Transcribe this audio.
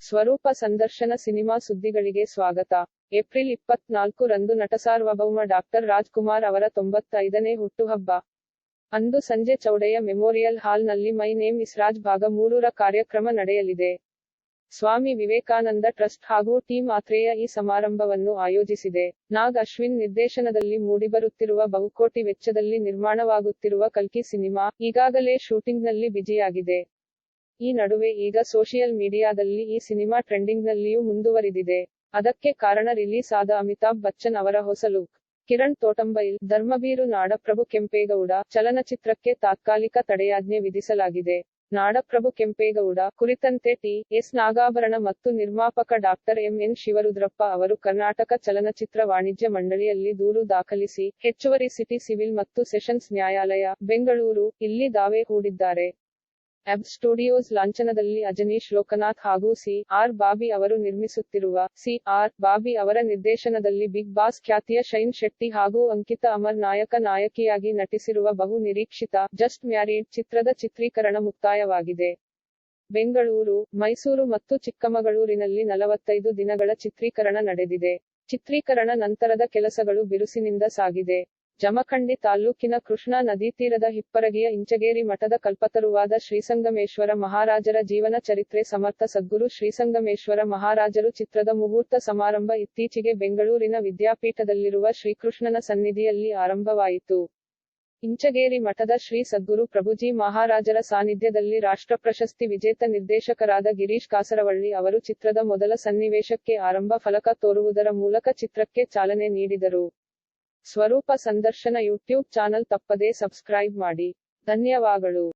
ಸ್ವರೂಪ ಸಂದರ್ಶನ ಸಿನಿಮಾ ಸುದ್ದಿಗಳಿಗೆ ಸ್ವಾಗತ. ಏಪ್ರಿಲ್ ಇಪ್ಪತ್ನಾಲ್ಕು ರಂದು ನಟ ಸಾರ್ವಭೌಮ ಡಾಕ್ಟರ್ ರಾಜ್ಕುಮಾರ್ ಅವರ ತೊಂಬತ್ತೈದನೇ ಹುಟ್ಟುಹಬ್ಬ. ಅಂದು ಸಂಜೆ ಚೌಡಯ್ಯ ಮೆಮೋರಿಯಲ್ ಹಾಲ್ನಲ್ಲಿ ಮೈ ನೇಮ್ ಇಸ್ ರಾಜ್ ಭಾಗ ಮೂರರ ಕಾರ್ಯಕ್ರಮ ನಡೆಯಲಿದೆ. ಸ್ವಾಮಿ ವಿವೇಕಾನಂದ ಟ್ರಸ್ಟ್ ಹಾಗೂ ಟೀಮ್ ಆತ್ರೇಯ ಈ ಸಮಾರಂಭವನ್ನು ಆಯೋಜಿಸಿದೆ. ನಾಗ್ ಅಶ್ವಿನ್ ನಿರ್ದೇಶನದಲ್ಲಿ ಮೂಡಿಬರುತ್ತಿರುವ ಬಹುಕೋಟಿ ವೆಚ್ಚದಲ್ಲಿ ನಿರ್ಮಾಣವಾಗುತ್ತಿರುವ ಕಲ್ಕಿ ಸಿನಿಮಾ ಈಗಾಗಲೇ ಶೂಟಿಂಗ್ನಲ್ಲಿ ಬಿಜಿಯಾಗಿದೆ ಈ ನಡುವೆ ಈಗ ಸೋಷಿಯಲ್ ಮೀಡಿಯಾದಲ್ಲಿ ಈ ಸಿನಿಮಾ ಟ್ರೆಂಡಿಂಗ್ನಲ್ಲಿಯೂ ಮುಂದುವರಿದಿದೆ. ಅದಕ್ಕೆ ಕಾರಣ ರಿಲೀಸ್ ಆದ ಅಮಿತಾಬ್ ಬಚ್ಚನ್ ಅವರ ಹೊಸ ಲುಕ್. ಕಿರಣ್ ತೋಟಂಬೈಲ್ ಧರ್ಮಬೀರು ನಾಡಪ್ರಭು ಕೆಂಪೇಗೌಡ ಚಲನಚಿತ್ರಕ್ಕೆ ತಾತ್ಕಾಲಿಕ ತಡೆಯಾಜ್ಞೆ ವಿಧಿಸಲಾಗಿದೆ. ನಾಡಪ್ರಭು ಕೆಂಪೇಗೌಡ, ಕುರಿತಂತೆ ಟಿ. ಎಸ್. ನಾಗಾಭರಣ ಮತ್ತು ನಿರ್ಮಾಪಕ ಡಾಕ್ಟರ್ ಎಂ. ಎನ್. ಶಿವರುದ್ರಪ್ಪ ಅವರು ಕರ್ನಾಟಕ ಚಲನಚಿತ್ರ ವಾಣಿಜ್ಯ ಮಂಡಳಿಯಲ್ಲಿ ದೂರು ದಾಖಲಿಸಿ, ಹೆಚ್ಚುವರಿ ಸಿಟಿ ಸಿವಿಲ್ ಮತ್ತು ಸೆಷನ್ಸ್ ನ್ಯಾಯಾಲಯ, ಬೆಂಗಳೂರು, ಇಲ್ಲಿ ದಾವೆ ಹೂಡಿದ್ದಾರೆ. ಅಬ್ ಸ್ಟುಡಿಯೋಸ್ ಲಾಂಛನದಲ್ಲಿ ಅಜನೀಶ್ ಲೋಕನಾಥ್ ಹಾಗೂ ಸಿ. ಆರ್. ಬಾಬಿ ಅವರು ನಿರ್ಮಿಸುತ್ತಿರುವ ಸಿ. ಆರ್. ಬಾಬಿ ಅವರ ನಿರ್ದೇಶನದಲ್ಲಿ ಬಿಗ್ ಬಾಸ್ ಖ್ಯಾತಿಯ ಶೈನ್ ಶೆಟ್ಟಿ ಹಾಗೂ ಅಂಕಿತಾ ಅಮರ್ ನಾಯಕ ನಾಯಕಿಯಾಗಿ ನಟಿಸಿರುವ ಬಹು ನಿರೀಕ್ಷಿತ ಜಸ್ಟ್ ಮ್ಯಾರಿಡ್ ಚಿತ್ರದ ಚಿತ್ರೀಕರಣ ಮುಕ್ತಾಯವಾಗಿದೆ. ಬೆಂಗಳೂರು, ಮೈಸೂರು ಮತ್ತು ಚಿಕ್ಕಮಗಳೂರಿನಲ್ಲಿ ನಲವತ್ತೈದು ದಿನಗಳ ಚಿತ್ರೀಕರಣ ನಡೆದಿದೆ. ಚಿತ್ರೀಕರಣ ನಂತರದ ಕೆಲಸಗಳು ಬಿರುಸಿನಿಂದ ಸಾಗಿದೆ. ಜಮಖಂಡಿ ತಾಲ್ಲೂಕಿನ ಕೃಷ್ಣಾ ನದಿ ತೀರದ ಹಿಪ್ಪರಗಿಯ ಇಂಚಗೇರಿ ಮಠದ ಕಲ್ಪತರುವಾದ ಶ್ರೀಸಂಗಮೇಶ್ವರ ಮಹಾರಾಜರ ಜೀವನ ಚರಿತ್ರೆ ಸಮರ್ಥ ಸದ್ಗುರು ಶ್ರೀಸಂಗಮೇಶ್ವರ ಮಹಾರಾಜರು ಚಿತ್ರದ ಮುಹೂರ್ತ ಸಮಾರಂಭ ಇತ್ತೀಚೆಗೆ ಬೆಂಗಳೂರಿನ ವಿದ್ಯಾಪೀಠದಲ್ಲಿರುವ ಶ್ರೀಕೃಷ್ಣನ ಸನ್ನಿಧಿಯಲ್ಲಿ ಆರಂಭವಾಯಿತು. ಇಂಚಗೇರಿ ಮಠದ ಶ್ರೀ ಸದ್ಗುರು ಪ್ರಭುಜಿ ಮಹಾರಾಜರ ಸಾನ್ನಿಧ್ಯದಲ್ಲಿ ರಾಷ್ಟ್ರ ಪ್ರಶಸ್ತಿ ವಿಜೇತ ನಿರ್ದೇಶಕರಾದ ಗಿರೀಶ್ ಕಾಸರವಳ್ಳಿ ಅವರು ಚಿತ್ರದ ಮೊದಲ ಸನ್ನಿವೇಶಕ್ಕೆ ಆರಂಭ ಫಲಕ ತೋರುವುದರ ಮೂಲಕ ಚಿತ್ರಕ್ಕೆ ಚಾಲನೆ ನೀಡಿದರು. ಸ್ವರೂಪ ಸಂದರ್ಶನ ಯೂಟ್ಯೂಬ್ ಚಾನಲ್ ತಪ್ಪದೇ ಸಬ್ಸ್ಕ್ರೈಬ್ ಮಾಡಿ. ಧನ್ಯವಾದಗಳು.